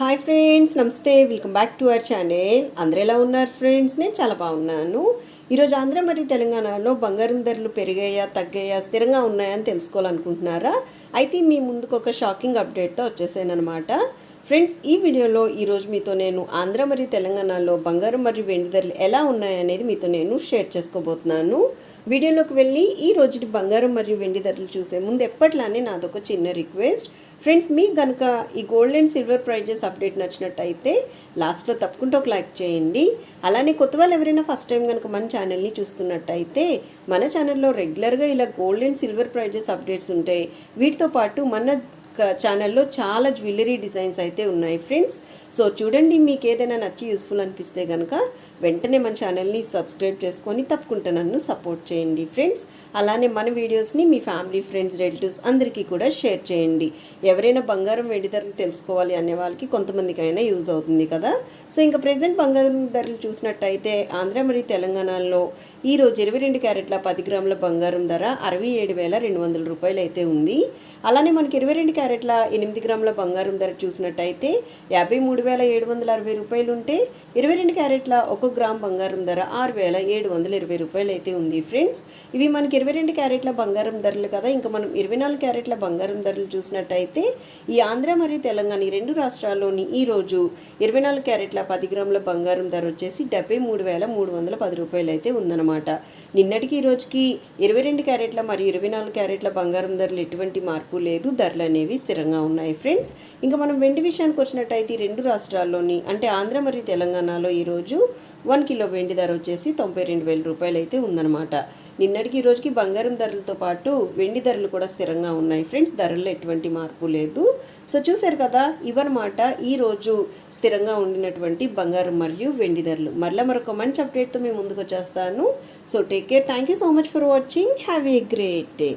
Hi friends నమస్తే. Welcome back to our channel. అందరూ ఎలా ఉన్నారు ఫ్రెండ్స్? నేను చాలా బాగున్నాను. ఈరోజు ఆంధ్ర మరియు తెలంగాణలో బంగారం ధరలు పెరిగాయా తగ్గాయా స్థిరంగా ఉన్నాయా అని తెలుసుకోవాలనుకుంటున్నారా? అయితే మీ ముందుకు ఒక షాకింగ్ అప్డేట్తో వచ్చేసాను అనమాట ఫ్రెండ్స్ ఈ వీడియోలో ఈరోజు మీతో నేను ఆంధ్ర మరియు తెలంగాణలో బంగారం మరియు వెండి ధరలు ఎలా ఉన్నాయనేది మీతో నేను షేర్ చేసుకోబోతున్నాను. వీడియోలోకి వెళ్ళి ఈ రోజుటి బంగారం మరియు వెండి ధరలు చూసే ముందు ఎప్పట్లానే నాదొక చిన్న రిక్వెస్ట్. ఫ్రెండ్స్ మీకు కనుక ఈ gold and silver prizes update నచ్చినట్టయితే లాస్ట్లో తప్పకుండా ఒక లైక్ చేయండి. అలానే కొత్త వాళ్ళు ఎవరైనా ఫస్ట్ టైం కనుక మన ఛానల్ని చూస్తున్నట్టయితే మన ఛానల్లో రెగ్యులర్గా ఇలా gold and silver prizes updates ఉంటాయి వీటితో పాటు మన ఛానల్లో చాలా జ్యువెలరీ డిజైన్స్ అయితే ఉన్నాయి ఫ్రెండ్స్ సో చూడండి మీకు ఏదైనా నచ్చి యూస్ఫుల్ అనిపిస్తే కనుక వెంటనే మన ఛానల్ని సబ్స్క్రైబ్ చేసుకొని తప్పకుండా నన్ను సపోర్ట్ చేయండి ఫ్రెండ్స్ అలానే మన వీడియోస్ని మీ ఫ్యామిలీ ఫ్రెండ్స్ రిలేటివ్స్ అందరికీ కూడా షేర్ చేయండి. ఎవరైనా బంగారం వెండి ధరలు తెలుసుకోవాలి అనే వాళ్ళకి కొంతమందికైనా యూజ్ అవుతుంది కదా. సో ఇంకా ప్రజెంట్ బంగారం ధరలు చూసినట్టయితే ఆంధ్ర మరియు తెలంగాణలో ఈరోజు ఇరవై రెండు క్యారెట్ల పది గ్రాముల బంగారం ధర అరవై ఏడు వేల రెండు వందల రూపాయలు అయితే ఉంది. అలానే మనకి ఇరవై రెండు క్యారెట్ల ఎనిమిది గ్రాముల బంగారం ధర చూసినట్టయితే యాభై మూడు వేల ఏడు వందల అరవై రూపాయలు ఉంటే ఇరవై రెండు క్యారెట్ల ఒక గ్రామ్ బంగారం ధర ఆరు వేల ఏడు వందల ఇరవై రూపాయలు అయితే ఉంది ఫ్రెండ్స్. ఇవి మనకి ఇరవై రెండు క్యారెట్ల బంగారం ధరలు కదా ఇంకా మనం ఇరవై నాలుగు క్యారెట్ల బంగారం ధరలు చూసినట్టయితే ఈ ఆంధ్ర మరియు తెలంగాణ ఈ రెండు రాష్ట్రాల్లోని ఈరోజు ఇరవై నాలుగు క్యారెట్ల పది గ్రాముల బంగారం ధర వచ్చేసి డెబ్బై మూడు వేల మూడు వందల పది రూపాయలు అయితే ఉందన్నమాట. నిన్నటికి ఈ రోజుకి ఇరవై రెండు క్యారెట్ల మరియు ఇరవై నాలుగు క్యారెట్ల బంగారం ధరలు ఎటువంటి మార్పు లేదు ధరలు అనేవి స్థిరంగా ఉన్నాయి ఫ్రెండ్స్ ఇంకా మనం వెండి విషయానికి వచ్చినట్టయితే ఈ రెండు రాష్ట్రాల్లోని అంటే ఆంధ్ర మరియు తెలంగాణలో ఈరోజు వన్ కిలో వెండి ధర వచ్చేసి తొంభై రెండు వేల రూపాయలు అయితే ఉందన్నమాట. నిన్నటికి ఈ రోజుకి బంగారం ధరలతో పాటు వెండి ధరలు కూడా స్థిరంగా ఉన్నాయి ఫ్రెండ్స్ ధరల్లో ఎటువంటి మార్పు లేదు. సో చూశారు కదా ఇవన్నమాట ఈరోజు స్థిరంగా ఉండినటువంటి బంగారం మరియు వెండి ధరలు. మరలా మరొక మంచి అప్డేట్తో మేము ముందుకు వచ్చేస్తాను. So take care thank you so much for watching have a great day